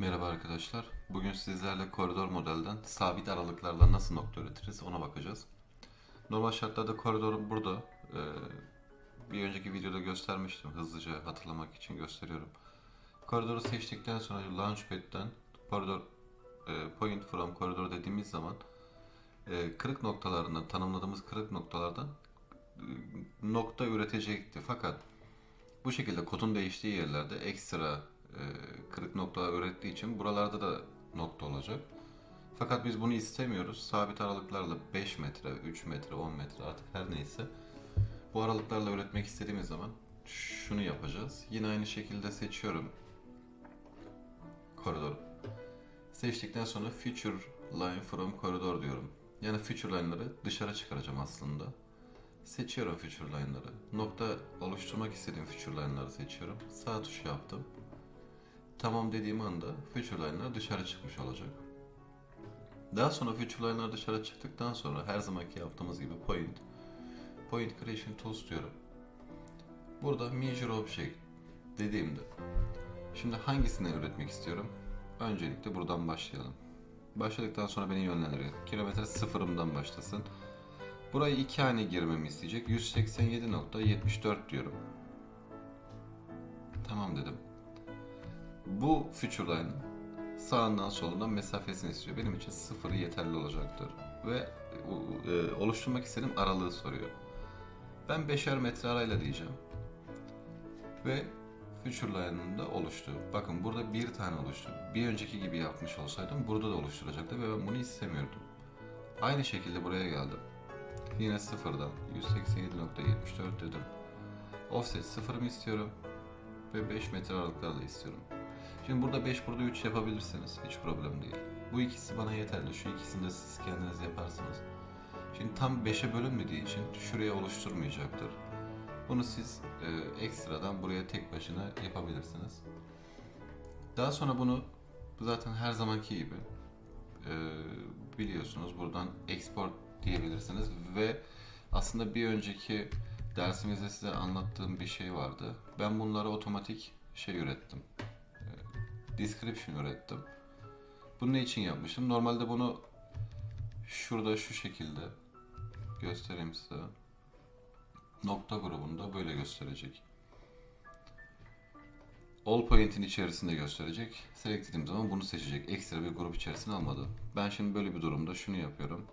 Merhaba arkadaşlar. Bugün sizlerle koridor modelden sabit aralıklarla nasıl nokta üretiriz ona bakacağız. Normal şartlarda koridor burada. Ee, bir önceki videoda göstermiştim. Hızlıca hatırlamak için gösteriyorum. Koridoru seçtikten sonra Launchpad'den koridor e, point from koridor dediğimiz zaman e, kırık noktalarından tanımladığımız kırık noktalardan e, nokta üretecekti. Fakat bu şekilde kodun değiştiği yerlerde ekstra e, kırık noktalar ürettiği için buralarda da nokta olacak. Fakat biz bunu istemiyoruz. Sabit aralıklarla 5 metre, 3 metre, 10 metre artık her neyse bu aralıklarla üretmek istediğimiz zaman şunu yapacağız. Yine aynı şekilde seçiyorum koridoru. Seçtikten sonra Future Line from Corridor diyorum. Yani Future Line'ları dışarı çıkaracağım aslında. Seçiyorum Future Line'ları. Nokta oluşturmak istediğim Future Line'ları seçiyorum. Sağ tuş yaptım. Tamam dediğim anda Future Line'lar dışarı çıkmış olacak. Daha sonra Future Line'lar dışarı çıktıktan sonra her zamanki yaptığımız gibi Point, Point Creation Tools diyorum. Burada Measure Object dediğimde şimdi hangisini üretmek istiyorum? Öncelikle buradan başlayalım. Başladıktan sonra beni yönlendiriyor. Kilometre sıfırımdan başlasın. Burayı iki hane girmemi isteyecek. 187.74 diyorum. Tamam dedim. Bu Future Line'ın sağından solundan mesafesini istiyor. Benim için sıfırı yeterli olacaktır. Ve e, oluşturmak istediğim aralığı soruyor. Ben 5'er metre arayla diyeceğim. Ve Future Line'ın da oluştu. Bakın burada bir tane oluştu. Bir önceki gibi yapmış olsaydım burada da oluşturacaktı ve ben bunu istemiyordum. Aynı şekilde buraya geldim. Yine sıfırdan 187.74 dedim. Offset sıfırımı istiyorum. Ve 5 metre aralıklarla istiyorum. Şimdi burada 5 burada 3 yapabilirsiniz. Hiç problem değil. Bu ikisi bana yeterli. Şu ikisini de siz kendiniz yaparsınız. Şimdi tam 5'e bölünmediği için şuraya oluşturmayacaktır. Bunu siz e, ekstradan buraya tek başına yapabilirsiniz. Daha sonra bunu zaten her zamanki gibi e, biliyorsunuz buradan export diyebilirsiniz ve aslında bir önceki dersimizde size anlattığım bir şey vardı. Ben bunları otomatik şey ürettim. Description ürettim. Bunu ne için yapmışım? Normalde bunu şurada şu şekilde göstereyim size. Nokta grubunda böyle gösterecek. All point'in içerisinde gösterecek. Select dediğim zaman bunu seçecek. Ekstra bir grup içerisine almadı. Ben şimdi böyle bir durumda şunu yapıyorum.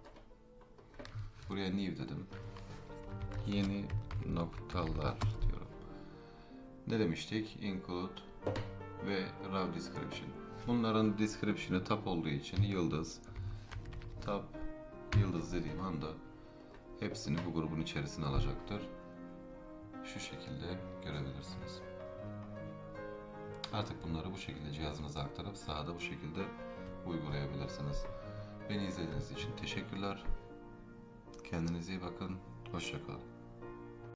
Buraya new dedim. Yeni noktalar diyorum. Ne demiştik? Include ve raw description. Bunların description'ı tab olduğu için yıldız tab yıldız dediğim anda hepsini bu grubun içerisine alacaktır. Şu şekilde görebilirsiniz. Artık bunları bu şekilde cihazınıza aktarıp sahada bu şekilde uygulayabilirsiniz. Beni izlediğiniz için teşekkürler. Kendinize iyi bakın. Hoşçakalın.